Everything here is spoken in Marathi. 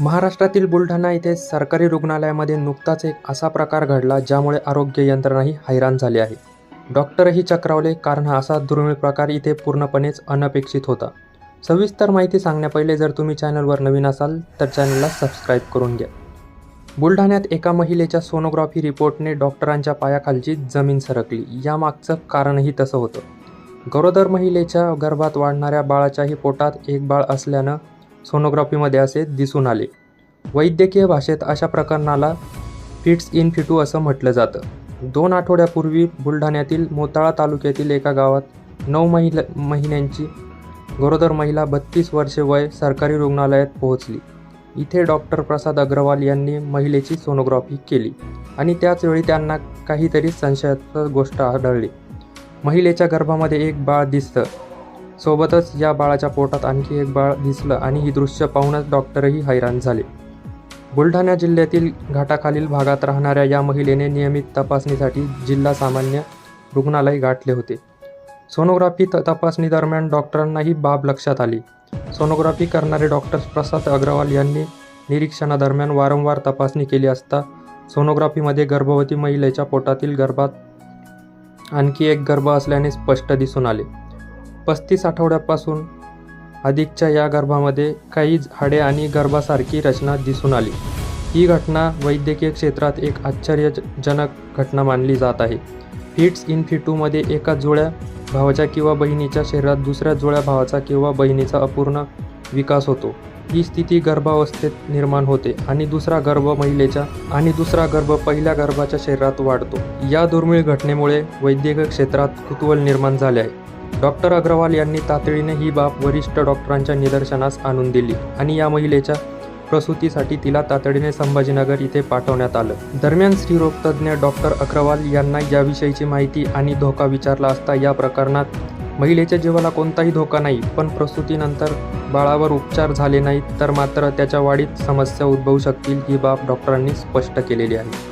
महाराष्ट्रातील बुलढाणा येथे सरकारी रुग्णालयामध्ये नुकताच एक असा प्रकार घडला ज्यामुळे आरोग्य यंत्रणाही हैराण झाली आहे. डॉक्टरही चक्रावले कारण हा असा दुर्मिळ प्रकार इथे पूर्णपणेच अनपेक्षित होता. सविस्तर माहिती सांगण्यापहिले जर तुम्ही चॅनलवर नवीन असाल तर चॅनलला सबस्क्राईब करून घ्या. बुलढाण्यात एका महिलेच्या सोनोग्राफी रिपोर्टने डॉक्टरांच्या पायाखालची जमीन सरकली. यामागचं कारणही तसं होतं. गरोदर महिलेच्या गर्भात वाढणाऱ्या बाळाच्याही पोटात एक बाळ असल्यानं सोनोग्राफीमध्ये असे दिसून आले. वैद्यकीय भाषेत अशा प्रकरणाला फिट्स इन फिटू असं म्हटलं जातं. दोन आठवड्यापूर्वी बुलढाण्यातील मोताळा तालुक्यातील एका गावात नऊ महिला महिन्यांची गरोदर महिला बत्तीस वर्षे वय सरकारी रुग्णालयात पोहोचली. इथे डॉक्टर प्रसाद अग्रवाल यांनी महिलेची सोनोग्राफी केली आणि त्याचवेळी त्यांना काहीतरी संशयास्पद गोष्ट आढळली. महिलेच्या गर्भामध्ये एक बाळ दिसतं. सोबतच या बाळाच्या पोटात आणखी एक बाळ दिसलं आणि ही दृश्य पाहूनच डॉक्टरही हैराण झाले. बुलढाणा जिल्ह्यातील घाटाखालील भागात राहणाऱ्या या महिलेने नियमित तपासणीसाठी जिल्हा सामान्य रुग्णालय गाठले होते. सोनोग्राफी त तपासणी दरम्यान डॉक्टरांनाही बाब लक्षात आली. सोनोग्राफी करणारे डॉक्टर प्रसाद अग्रवाल यांनी निरीक्षणादरम्यान वारंवार तपासणी केली असता सोनोग्राफीमध्ये गर्भवती महिलेच्या पोटातील गर्भात आणखी एक गर्भ असल्याने स्पष्ट दिसून आले. पस्तीस आठवड्यापासून अधिकच्या या गर्भामध्ये काही हाडे आणि गर्भासारखी रचना दिसून आली. ही घटना वैद्यकीय क्षेत्रात एक आश्चर्यजनक घटना मानली जात आहे. फिट्स इन फिटूमध्ये एका जुळ्या भावाच्या किंवा बहिणीच्या शरीरात दुसऱ्या जुळ्या भावाचा किंवा बहिणीचा अपूर्ण विकास होतो. ही स्थिती गर्भावस्थेत निर्माण होते आणि दुसरा गर्भ महिलेच्या आणि दुसरा गर्भ पहिल्या गर्भाच्या शरीरात वाढतो. या दुर्मिळ घटनेमुळे वैद्यकीय क्षेत्रात कुतूहल निर्माण झाले आहे. डॉक्टर अग्रवाल यांनी तातडीने ही बाब वरिष्ठ डॉक्टरांच्या निदर्शनास आणून दिली आणि या महिलेच्या प्रसूतीसाठी तिला तातडीने संभाजीनगर इथे पाठवण्यात आलं. दरम्यान स्त्रीरोगतज्ञ डॉक्टर अग्रवाल यांना याविषयीची माहिती आणि धोका विचारला असता या प्रकरणात महिलेच्या जीवाला कोणताही धोका नाही पण प्रसूतीनंतर बाळावर उपचार झाले नाहीत तर मात्र त्याच्या वाढीत समस्या उद्भवू शकतील ही बाब डॉक्टरांनी स्पष्ट केलेली आहे.